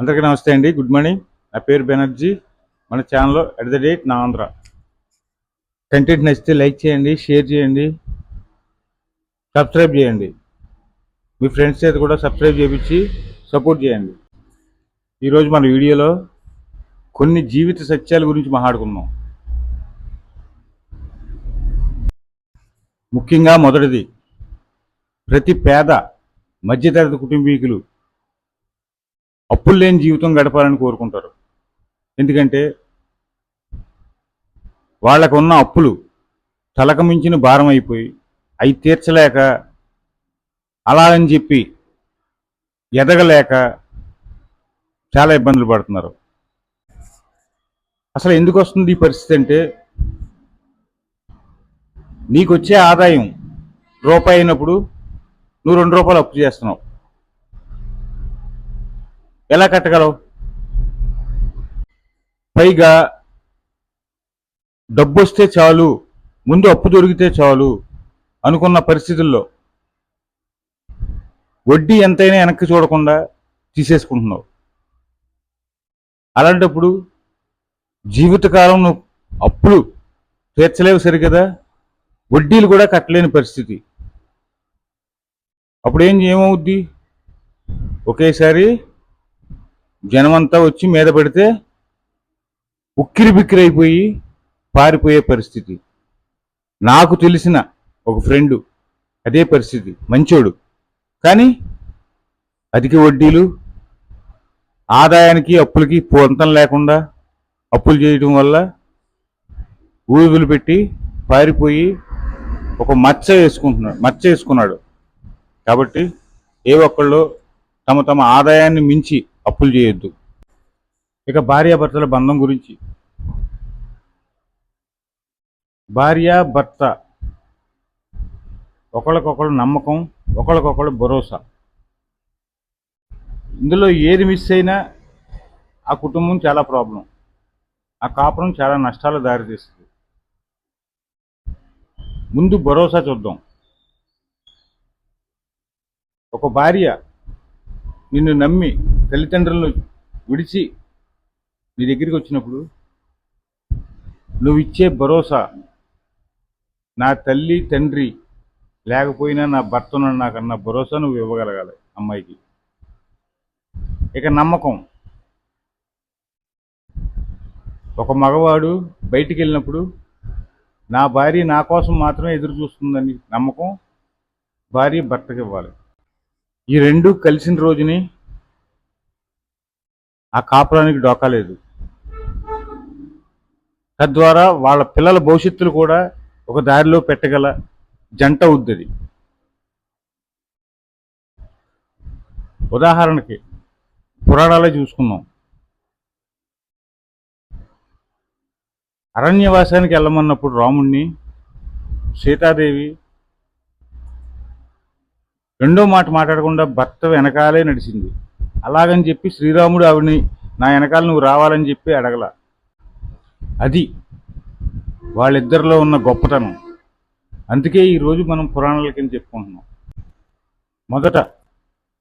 అందరికీ నమస్తే అండి. Good morning. నా పేరు బెనర్జీ. మన ఛానల్లో ఎట్ ద డేట్ నా ఆంధ్ర. కంటెంట్ నచ్చితే లైక్ చేయండి షేర్ చేయండి సబ్స్క్రైబ్ చేయండి. మీ ఫ్రెండ్స్ చేత కూడా సబ్స్క్రైబ్ చేయించి సపోర్ట్ చేయండి. ఈరోజు మన వీడియోలో కొన్ని జీవిత సత్యాల గురించి మాట్లాడుకుందాం. ముఖ్యంగా మొదటిది ప్రతి పేద మధ్యతరగతి కుటుంబీకులు అప్పులు లేని జీవితం గడపాలని కోరుకుంటారు. ఎందుకంటే వాళ్ళకు ఉన్న అప్పులు తలకు మించిన భారం అయిపోయి అవి తీర్చలేక అలా అని చెప్పి ఎదగలేక చాలా ఇబ్బందులు పడుతున్నారు. అసలు ఎందుకు వస్తుంది ఈ పరిస్థితి అంటే నీకు వచ్చే ఆదాయం రూపాయి అయినప్పుడు నువ్వు రెండు రూపాయలు అప్పు చేస్తున్నావు. ఎలా కట్టగలవు? పైగా డబ్బు వస్తే చాలు ముందు అప్పు దొరికితే చాలు అనుకున్న పరిస్థితుల్లో వడ్డీ ఎంతైనా వెనక్కి చూడకుండా తీసేసుకుంటున్నావు. అలాంటప్పుడు జీవితకాలం నువ్వు అప్పులు తీర్చలేవు సరికదా వడ్డీలు కూడా కట్టలేని పరిస్థితి. అప్పుడు ఏం ఏమవుద్ది ఒకేసారి జనమంతా వచ్చి మీద పడితే ఉక్కిరి బిక్కిరి అయిపోయి పారిపోయే పరిస్థితి. నాకు తెలిసిన ఒక ఫ్రెండు అదే పరిస్థితి. మంచోడు. కానీ అధిక వడ్డీలు ఆదాయానికి అప్పులకి పొంతం లేకుండా అప్పులు చేయడం వల్ల ఊరుదులు పెట్టి పారిపోయి ఒక మచ్చ వేసుకుంటున్నాడు మచ్చ వేసుకున్నాడు. కాబట్టి ఏ ఒక్కళ్ళు తమ తమ ఆదాయాన్ని మించి అప్పులు చేయొద్దు. ఇక భార్యాభర్తల బంధం గురించి. భార్య భర్త ఒకళ్ళకొకళ్ళు నమ్మకం ఒకళ్ళకొకళ్ళు భరోసా. ఇందులో ఏది మిస్ అయినా ఆ కుటుంబం చాలా ప్రాబ్లం ఆ కాపురం చాలా నష్టాలు దారితీస్తుంది ముందు భరోసా చూద్దాం. ఒక భార్య నిన్ను నమ్మి తల్లిదండ్రులను విడిచి నీ దగ్గరికి వచ్చినప్పుడు నువ్వు ఇచ్చే భరోసా నా తల్లి తండ్రి లేకపోయినా నా భర్త ఉన్నాడు నాకన్న భరోసా నువ్వు ఇవ్వగలగాలి అమ్మాయికి. ఇక నమ్మకం. ఒక మగవాడు బయటికి వెళ్ళినప్పుడు నా భార్య నా కోసం మాత్రమే ఎదురు చూస్తుందని నమ్మకం భార్య భర్తకి ఇవ్వాలి. ఈ రెండు కలిసిన రోజుని ఆ కాపురానికి డోకా లేదు. తద్వారా వాళ్ళ పిల్లల భవిష్యత్తులు కూడా ఒక దారిలో పెట్టగల జంట ఉద్దది ఉదాహరణకి పురాణాలే చూసుకుందాం. అరణ్యవాసానికి వెళ్ళమన్నప్పుడు రాముణ్ణి సీతాదేవి రెండో మాట మాట్లాడకుండా భర్త వెనకాలే నడిచింది. అలాగని చెప్పి శ్రీరాముడు ఆవిడని నా వెనకాల నువ్వు రావాలని చెప్పి అడగల. అది వాళ్ళిద్దరిలో ఉన్న గొప్పతనం. అందుకే ఈరోజు మనం పురాణాల కింద చెప్పుకుంటున్నాం. మొదట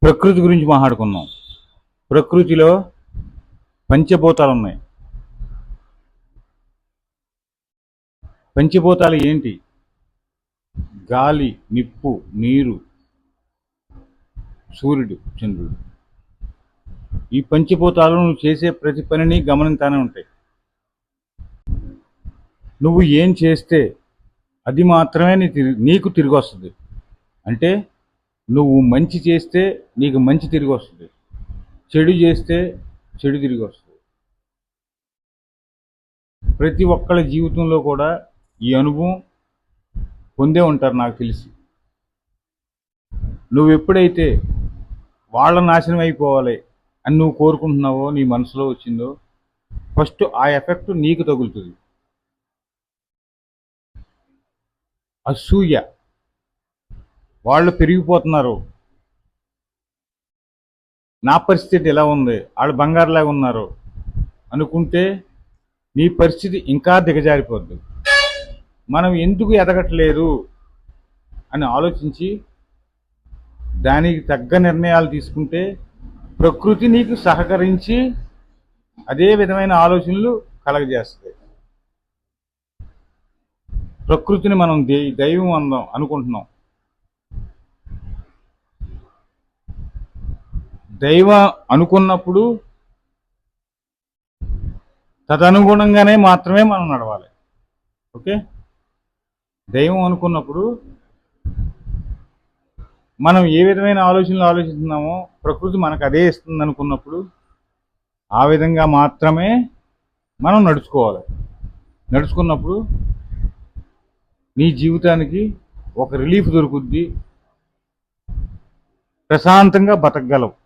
ప్రకృతి గురించి మాట్లాడుకున్నాం ప్రకృతిలో పంచభూతాలు ఉన్నాయి. పంచభూతాలు ఏంటి? గాలి నిప్పు నీరు సూర్యుడు చంద్రుడు. ఈ పంచభూతాలు నువ్వు చేసే ప్రతి పనిని గమనించానే ఉంటాయి. నువ్వు ఏం చేస్తే అది మాత్రమే నీ తిరిగి నీకు తిరిగి వస్తుంది అంటే నువ్వు మంచి చేస్తే నీకు మంచి తిరిగి వస్తుంది చెడు చేస్తే చెడు తిరిగి వస్తుంది ప్రతి ఒక్కళ్ళ జీవితంలో కూడా ఈ అనుభవం పొందే ఉంటారు నాకు తెలిసి. నువ్వు ఎప్పుడైతే వాళ్ళ నాశనం అయిపోవాలి అని నువ్వు కోరుకుంటున్నావో నీ మనసులో వచ్చిందో ఫస్ట్ ఆ ఎఫెక్ట్ నీకు తగులుతుంది. అసూయ. వాళ్ళు పెరిగిపోతున్నారు. నా పరిస్థితి ఎలా ఉంది? వాళ్ళు బంగారులాగా ఉన్నారు. అనుకుంటే నీ పరిస్థితి ఇంకా దిగజారిపోద్ది. మనం ఎందుకు ఎదగట్లేదు? అని ఆలోచించి దానికి తగ్గ నిర్ణయాలు తీసుకుంటే ప్రకృతి నీకు సహకరించి అదే విధమైన ఆలోచనలు కలగజేస్తుంది ప్రకృతిని మనం దై- దైవం అందాం అనుకుంటున్నాం. దైవం అనుకున్నప్పుడు తదనుగుణంగానే మాత్రమే మనం నడవాలి. ఓకే? దైవం అనుకున్నప్పుడు మనం ఏ విధమైన ఆలోచనలు ఆలోచిస్తున్నామో ప్రకృతి మనకు అదే ఇస్తుంది అనుకున్నప్పుడు ఆ విధంగా మాత్రమే మనం నడుచుకోవాలి. నడుచుకున్నప్పుడు నీ జీవితానికి ఒక రిలీఫ్ దొరుకుద్ది. ప్రశాంతంగా బతకగలవు.